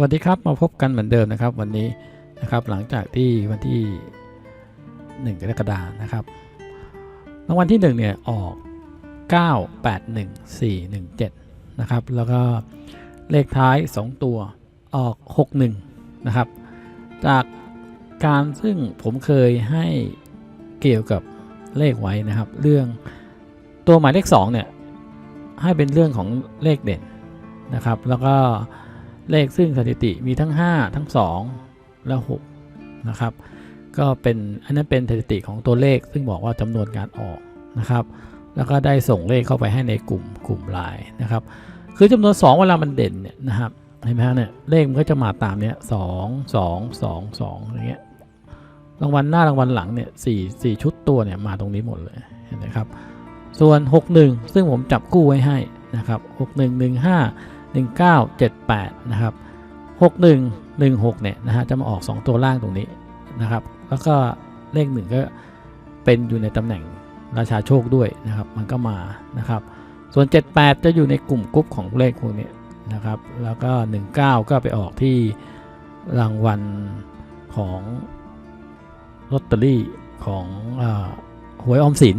วัสดีครับมาพบกันเหมือนเดิมนะครับวันนี้นะครับหลังจากที่วันที่ 1 กรกฎานะครับรางวัลที่1เนี่ยออก 981417นะครับแล้วก็เลขท้าย 2 ตัวออก 61นะครับจากการซึ่งผมเคยให้เกี่ยวกับเลขไว้นะครับ เรื่องตัวหมายเลข2เนี่ยให้เป็นเรื่องของเลขเด่นนะครับ แล้วก็ เลขซึ่งสถิติมีทั้ง 5 ทั้ง 2 และ 6 นะครับ ก็เป็นอันนั้นเป็นสถิติของตัวเลขซึ่งบอกว่าจำนวนการออกนะครับ แล้วก็ได้ส่งเลขเข้าไปให้ในกลุ่มกลุ่มไลน์นะครับ คือจำนวน 2 เวลามันเด่นเนี่ยนะครับเห็นไหมฮะเนี่ยเลขมันก็จะมาตามเนี้ยสองสองสองสองอย่างเงี้ยรางวัลหน้ารางวัลหลังเนี่ยสี่สี่ชุดตัวเนี่ยมาตรงนี้หมดเลยเห็นไหมครับ ส่วน 61 ซึ่งผมจับคู่ไว้ให้นะครับ 61 1978 นะครับ 61 16 เนี่ยนะฮะจะมาออก 2 ตัวล่างตรงนี้นะครับ แล้วก็เลขหนึ่งก็เป็นอยู่ในตำแหน่งราชาโชคด้วยนะครับ มันก็มานะครับ ส่วน 78 จะอยู่ในกลุ่มกรุ๊ปของเลขพวกนี้นะครับ แล้วก็ 19 ก็ไปออกที่รางวัลของลอตเตอรี่ของอหวยออมสิน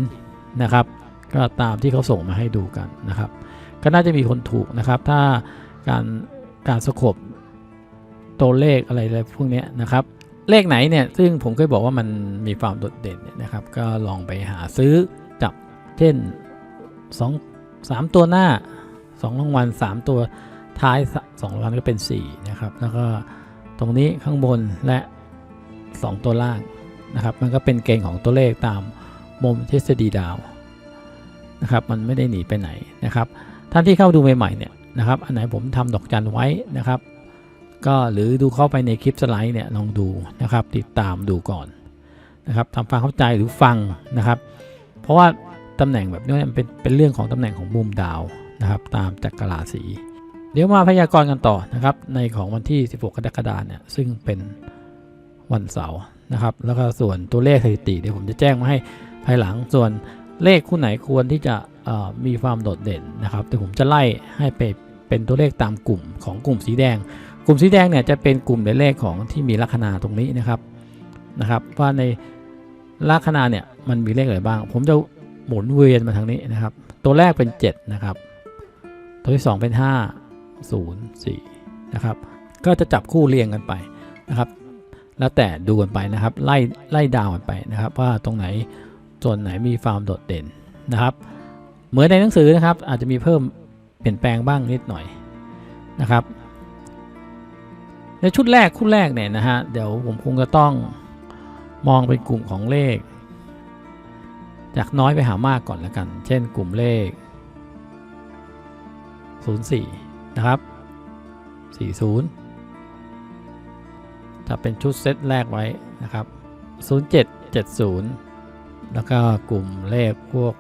นะครับ ก็ตามที่เขาส่งมาให้ดูกันนะครับ ก็น่าจะมีคนถูกนะครับ ถ้าการการสกบตัวเลขอะไรอะไรพวกนี้นะครับ เลขไหนเนี่ยซึ่งผมเคยบอกว่ามันมีความโดดเด่นเนี่ยนะครับ ก็ลองไปหาซื้อจับเช่น2 3 ตัวหน้า2รางวัล3ตัวท้าย2รางวัลก็เป็น4นะครับแล้วก็ตรงนี้ข้างบนและ 2 ตัวล่างนะครับ มันก็เป็นเกณฑ์ของตัวเลขตามมุมทฤษฎีดาวนะครับ มันไม่ได้หนีไปไหนนะครับ ท่านที่เข้าดูใหม่ๆเนี่ยนะครับ อันไหนผมทำดอกจันไว้นะครับ ก็หรือดูเข้าไปในคลิปสไลด์เนี่ยลองดูนะครับ ติดตามดูก่อนนะครับทำความเข้าใจหรือฟังนะครับ เพราะว่าตำแหน่งแบบนี้มันเป็นเป็นเรื่องของตำแหน่งของมุมดาวนะครับ ตามจักรราศีเดี๋ยวมาพยากรณ์กันต่อนะครับ ในของวันที่ 16 กรกฎาคมเนี่ยซึ่งเป็นวันเสาร์นะครับ แล้วก็ส่วนตัวเลขสถิติเดี๋ยวผมจะแจ้งมาให้ภายหลังส่วนเลขคู่ไหนควรที่จะ มีความโดดเด่นนะครับ แต่ผมจะไล่ให้ไปเป็นตัวเลขตามกลุ่มของกลุ่มสีแดง กลุ่มสีแดงเนี่ยจะเป็นกลุ่มในเลขของที่มีลัคนาตรงนี้นะครับนะครับว่าในลัคนาเนี่ยมันมีเลขอะไรบ้าง ผมจะหมุนเวียนมาทางนี้นะครับ ตัวแรกเป็น 7 นะครับ ตัวที่ 2 เป็น 5 0 4 นะครับ ก็จะจับคู่เรียงกันไปนะครับ แล้วแต่ดูกันไปนะครับ ไล่ไล่ดาวกันไปนะครับ ว่าตรงไหนส่วนไหนมีความโดดเด่นนะครับ เหมือนในหนังสือนะครับ อาจจะมีเพิ่มเปลี่ยนแปลงบ้างนิดหน่อยนะครับ ในชุดแรกคู่แรกเนี่ยนะฮะเดี๋ยวผมคงจะต้องมองเป็นกลุ่มของเลข จากน้อยไปหามากก่อนแล้วกัน เช่นกลุ่มเลข 04 นะครับ 40 จะเป็นชุดเซตแรกไว้นะครับ 0770 แล้วก็กลุ่มเลขพวก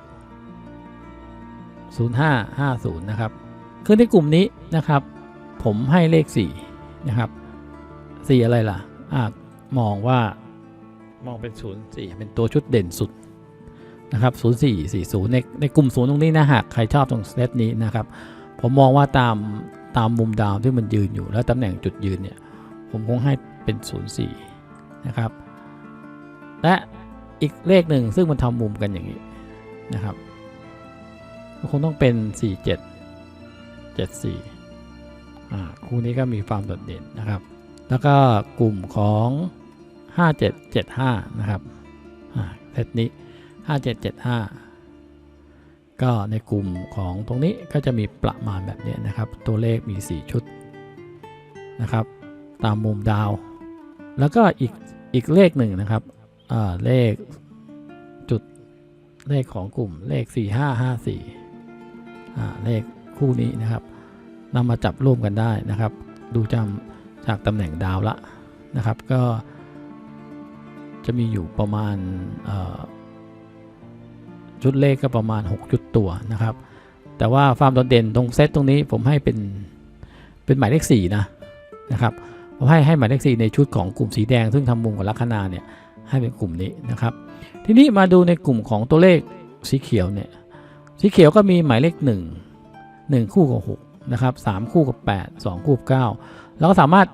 0550 นะครับคือในกลุ่มนี้นะครับ ผมให้เลข 4 นะครับ 4 อะไรล่ะอ่ามองว่ามองเป็น 04 เป็นตัวชุดเด่นสุดนะครับ0440ในในกลุ่มศูนย์ตรงนี้นะหากใครชอบตรงเซตนี้นะครับ ผมมองว่าตามตามมุมดาวที่มันยืนอยู่แล้วตำแหน่งจุดยืนเนี่ย ผมคงให้เป็น 04 นะครับ และอีกเลขหนึ่งซึ่งมันทำมุมกันอย่างนี้นะครับก็ คงต้องเป็น 4 7 7 4อ่าคู่นี้ก็มีความโดดเด่นนะครับ แล้วก็กลุ่มของ 5 7 7 5 นะครับอ่าเซตนี้ 5 7 7 5 ก็ในกลุ่มของตรงนี้ก็จะมีประมาณแบบนี้นะครับ ตัวเลขมี 4 ชุดนะครับ ตามมุมดาว แล้วก็อีกอีกเลขหนึ่งนะครับอ่าเลขจุดเลขของกลุ่มเลข 4554อ่า เลขคู่นี้นะครับนำมาจับร่วมกันได้นะครับ ดูจำจากตำแหน่งดาวละนะครับ ก็จะมีอยู่ประมาณชุดเลขก็ประมาณ 6 จุดตัวนะครับ แต่ว่าความโดดเด่นตรงเซตตรงนี้ผมให้เป็นเป็นหมายเลข4นะนะครับผมให้ให้หมายเลข4ในชุดของกลุ่มสีแดง ซึ่งทำมุมกับลัคนาเนี่ยให้เป็นกลุ่มนี้นะครับ ทีนี้มาดูในกลุ่มของตัวเลขสีเขียวเนี่ย สีเขียวก็มีหมายเลข 1 1 คู่กับ 6 นะครับ 3 คู่กับ 8 2 คู่กับ9เราก็สามารถ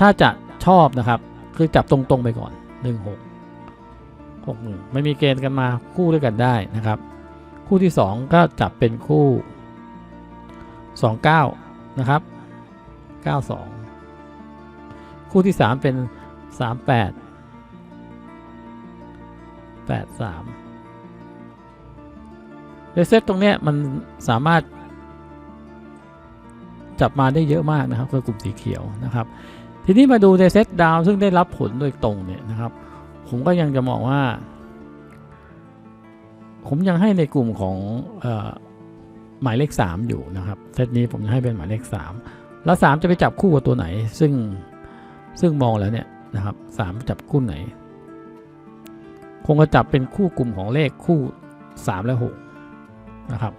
ถ้าจะชอบนะครับ คือจับตรงๆไปก่อน 1 6 6 1ไม่มีเกณฑ์กันมาคู่ด้วยกันได้นะครับ คู่ที่ 2 ก็จับเป็นคู่ 29 นะครับ 92 คู่ที่ 3 เป็น 38 83 ในเซตตรงเนี้ยมันสามารถ จับมาได้เยอะมากนะครับคือกลุ่มสีเขียวนะครับ ทีนี้มาดูในเซตดาวซึ่งได้รับผลโดยตรงเนี่ยนะครับ ผมก็ยังจะมองว่า ผมยังให้ในกลุ่มของออหมายเลข 3 อยู่นะครับเซตนี้ผมจะให้เป็นหมายเลข 3 แล้ว 3 จะไปจับคู่กับตัวไหน ซึ่งซึ่งมองแล้วเนี่ยนะครับ3จับคู่ไหน คงจะจับเป็นคู่กลุ่มของเลขคู่ 3 และ 6 นะครับ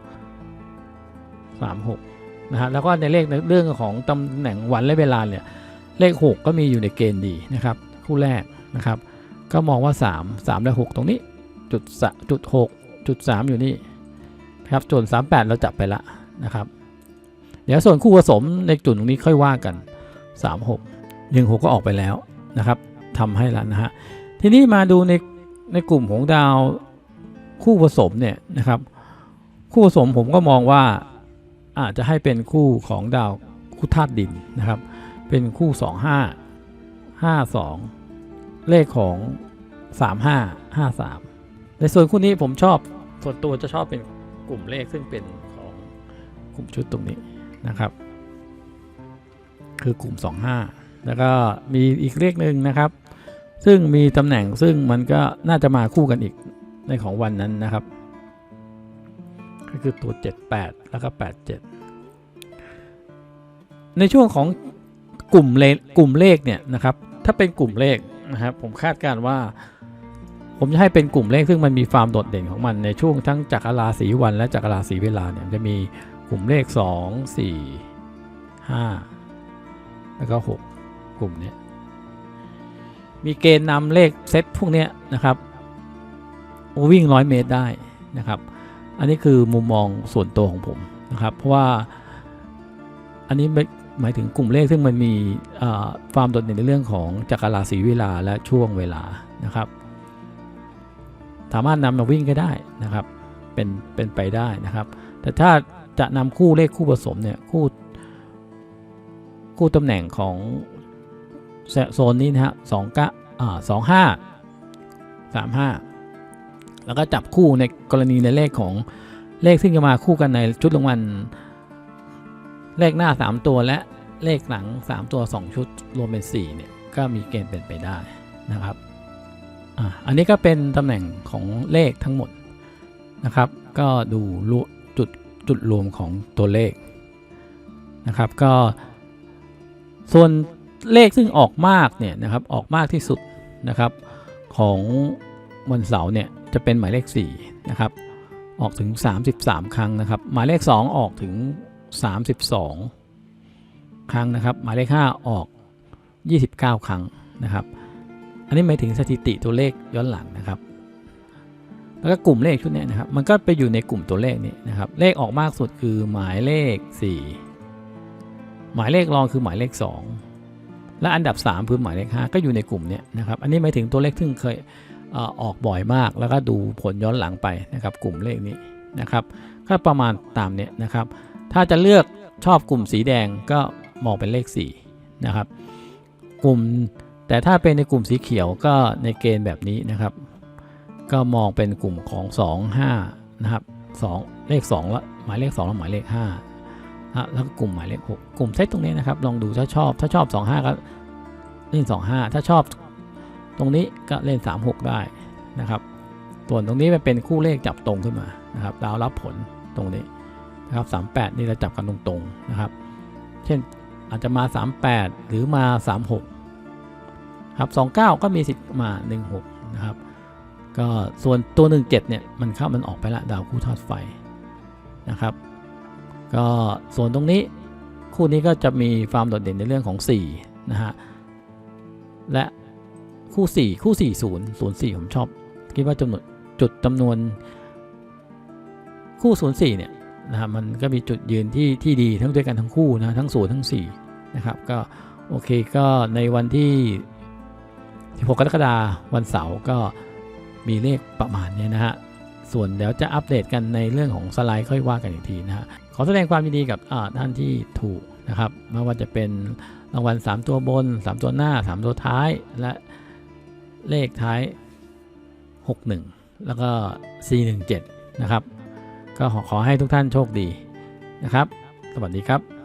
3 6นะฮะแล้วก็ในเลขในเรื่องของตำแหน่งวันและเวลาเนี่ยเลข 6 ก็มีอยู่ในเกณฑ์ดีนะครับ คู่แรกนะครับ ก็มองว่า 3 3 และ 6 ตรงนี้จุดสจุด6จุด3อยู่นี่นครับส่วน 38 เราจับไปละนะครับ เดี๋ยวส่วนคู่ผสมในจุดตรงนี้ค่อยว่ากัน 3 6 1 6 ก็ออกไปแล้วนะครับทำให้แล้วนะฮะทีนี้มาดูในในกลุ่มของดาวคู่ผสมเนี่ยนะครับ คู่สมผมก็มองว่าอาจจะให้เป็นคู่ของดาวคู่ธาตุดินนะครับ เป็นคู่ 2 5 5 2 เลขของ 3 5 5 3 ในส่วนคู่นี้ผมชอบส่วนตัวจะชอบเป็นกลุ่มเลขซึ่งเป็นของกลุ่มชุดตรงนี้นะครับ คือกลุ่ม 25 แล้วก็มีอีกเลขหนึ่งนะครับ ซึ่งมีตำแหน่งซึ่งมันก็น่าจะมาคู่กันอีกในของวันนั้นนะครับ คือตัว 78 แล้วก็ 87 ในช่วงของกลุ่มเลขกลุ่มเลขเนี่ยนะครับ ถ้าเป็นกลุ่มเลขนะครับผมคาดการณ์ว่า ผมจะให้เป็นกลุ่มเลขซึ่งมันมีความโดดเด่นของมันในช่วงทั้งจักรราศีวันและจักรราศีเวลาเนี่ยจะมีกลุ่มเลข 2 4 5 แล้วก็ 6 กลุ่มเนี้ยมีเกณฑ์นำเลขเซตพวกเนี้ยนะครับวิ่งร้อยเมตรได้นะครับ อันนี้คือมุมมองส่วนตัวของผมนะครับ เพราะว่าอันนี้หมายถึงกลุ่มเลขซึ่งมันมีความโดดเด่นในเรื่องของจักรราศีเวลาและช่วงเวลานะครับ สามารถนำมาวิ่งก็ได้นะครับ เป็นเป็นไปได้นะครับ แต่ถ้าจะนำคู่เลขคู่ผสมเนี่ยคู่คู่ตำแหน่งของโซนนี้นะฮะสองกะอ่าสองห้าสามห้า แล้วก็จับคู่ในกรณีในเลขของเลขซึ่งจะมาคู่กันในชุดรางวัลเลขหน้า 3 ตัวและเลขหลัง 3 ตัว 2 ชุดรวมเป็น4เนี่ยก็มีเกณฑ์เป็นไปได้นะครับอ,อันนี้ก็เป็นตำแหน่งของเลขทั้งหมดนะครับ ก็ดูจุดจุดรวมของตัวเลขนะครับ ก็ส่วนเลขซึ่งออกมากเนี่ยนะครับออกมากที่สุดนะครับของวันเสาร์เนี่ย จะเป็นหมายเลข4นะครับออกถึง 33 ครั้งนะครับหมายเลข 2 ออกถึง 32 ครั้งนะครับหมายเลข 5 ออก 29 ครั้งนะครับ อันนี้หมายถึงสถิติตัวเลขย้อนหลังนะครับแล้วก็กลุ่มเลขชุดนี้นะครับ มันก็ไปอยู่ในกลุ่มตัวเลขนี้นะครับ เลขออกมากสุดคือหมายเลข 4 หมายเลขรองคือหมายเลข 2 และอันดับ 3 คือหมายเลข 5 ก็อยู่ในกลุ่มนี้นะครับ อันนี้หมายถึงตัวเลขที่เคย ออกบ่อยมาก แล้วก็ดูผลย้อนหลังไปนะครับ กลุ่มเลขนี้นะครับก็ประมาณตามเนี้ยนะครับ ถ้าจะเลือกชอบกลุ่มสีแดงก็มองเป็นเลข4นะครับ กลุ่มแต่ถ้าเป็นในกลุ่มสีเขียวก็ในเกณฑ์แบบนี้นะครับ ก็มองเป็นกลุ่มของ 2 5นะครับ2เลข2ล้วหมายเลข2แล้วหมายเลข5นะแล้วก็กลุ่มหมายเลข 6 กลุ่มเซตตรงนี้นะครับ ลองดูถ้าชอบถ้าชอบ 25 ก็เล่น25 ถ้าชอบ ตรงนี้ก็เล่น 36 ได้นะครับส่วนตรงนี้มันเป็นคู่เลขจับตรงขึ้นมานะครับดาวรับผลตรงนี้นะครับ38 นี่เราจับกันตรงๆนะครับ เช่นอาจจะมา 38 หรือมา 36ครับ29 ก็มีสิทธิ์มา 16 นะครับ ก็ส่วนตัว 17 เนี่ยมันเข้ามันออกไปละดาวคู่ธาตุไฟนะครับ ก็ส่วนตรงนี้คู่นี้ก็จะมีความโดดเด่นในเรื่องของ4นะฮะและ คู่ 4 คู่ 4 0 0 4 ผมชอบ คิดว่าจำนวนจุดจำนวน คู่ 0 4 เนี่ยนะครับมันก็มีจุดยืนที่ที่ดีทั้งด้วยกันทั้งคู่นะทั้ง 0 ทั้ง 4 นะครับ ก็โอเคก็ในวันที่ 16 กรกฎาคมวันเสาร์ก็มีเลขประมาณเนี้ยนะฮะส่วนเดี๋ยวจะอัปเดตกันในเรื่องของสไลด์ค่อยว่ากันอีกทีนะฮะขอแสดงความยินดีกับท่านที่ถูกนะครับไม่ว่าจะเป็นรางวัล 3 ตัวบน 3 ตัวหน้า 3 ตัวท้ายและ เลขท้าย 61 แล้วก็ 417 นะครับ ก็ขอขอให้ทุกท่านโชคดีนะครับ สวัสดีครับ